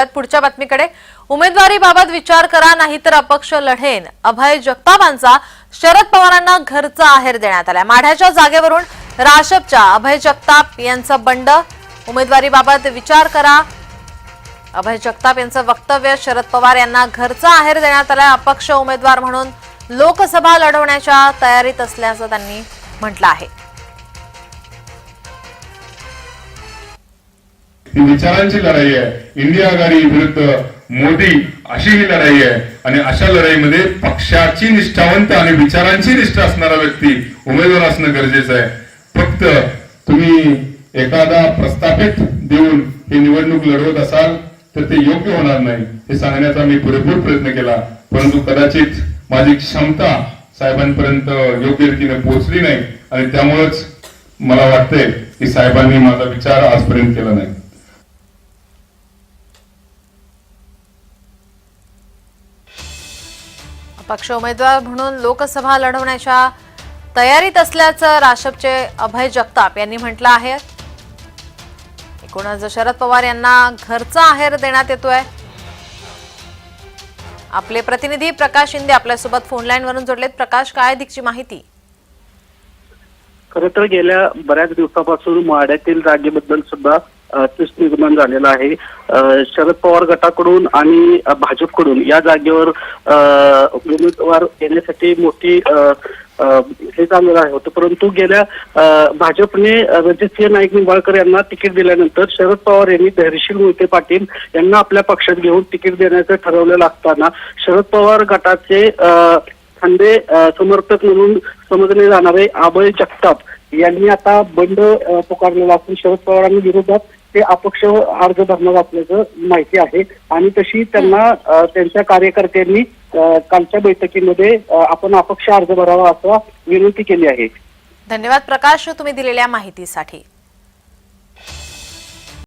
वळूयात पुढच्या बातमीकडे. उमेदवारीबाबत विचार करा नाहीतर अपक्ष लढेन. अभय जगतापांचा शरद पवारांना घरचा आहेर देण्यात आलाय. माढ्याच्या जागेवरून राशपच्या अभय जगताप यांचं बंड. उमेदवारीबाबत विचार करा. अभय जगताप यांचं वक्तव्य शरद पवार यांना घरचा आहेर देण्यात आलाय. अपक्ष उमेदवार म्हणून लोकसभा लढवण्याच्या तयारीत असल्याचं त्यांनी म्हटलं आहे. ही विचारांची लढाई आहे. इंडिया आघाडी विरुद्ध मोदी अशी ही लढाई आहे. आणि अशा लढाईमध्ये पक्षाची निष्ठावंत आणि विचारांची निष्ठा असणारा व्यक्ती उमेदवार असणं गरजेचं आहे. फक्त तुम्ही एखादा प्रस्थापित देऊन ही निवडणूक लढवत असाल तर ते योग्य होणार नाही. हे सांगण्याचा मी पुरेपूर प्रयत्न केला. परंतु कदाचित माझी क्षमता साहेबांपर्यंत योग्य रीतीने पोहोचली नाही. आणि त्यामुळेच मला वाटतंय की साहेबांनी माझा विचार आजपर्यंत केला नाही. पक्ष उमेदवार म्हणून लोकसभा लढवण्याच्या तयारीत असल्याचं राशपचे अभय जगताप यांनी म्हटलं आहे. एकूणच शरद पवार यांना घरचा आहेर देण्यात येतोय. आपले प्रतिनिधी प्रकाश शिंदे आपल्यासोबत फोन वरून जोडलेत. प्रकाश काय अधिकची माहिती? खर तर गेल्या बऱ्याच दिवसापासून माड्यातील जागेबद्दल सुद्धा अ, निर्माण झालेला आहे. शरद पवार गटाकडून आणि भाजपकडून या जागेवर उमेदवार येण्यासाठी मोठी हे चाललेलं आहे होतं. परंतु गेल्या भाजपने अ, रणजितसिंह नाईक निंबाळकर यांना तिकीट दिल्यानंतर शरद पवार यांनी धैर्यशील मोहिते पाटील यांना आपल्या पक्षात घेऊन तिकीट देण्याचं ठरवलेलं असताना शरद पवार गटाचे खंडे समर्थक म्हणून समजले जाणारे अभय जगताप यांनी आता बंड पुकारलेला असून शरद पवारांनी विरोधात ते अपक्ष अर्ज भरणार असल्याचं माहिती आहे. आणि तशी त्यांना त्यांच्या कार्यकर्त्यांनी कालच्या बैठकीमध्ये आपण अपक्ष अर्ज भरावा असं विनंती केली आहे. धन्यवाद प्रकाश तुम्ही दिलेल्या माहितीसाठी.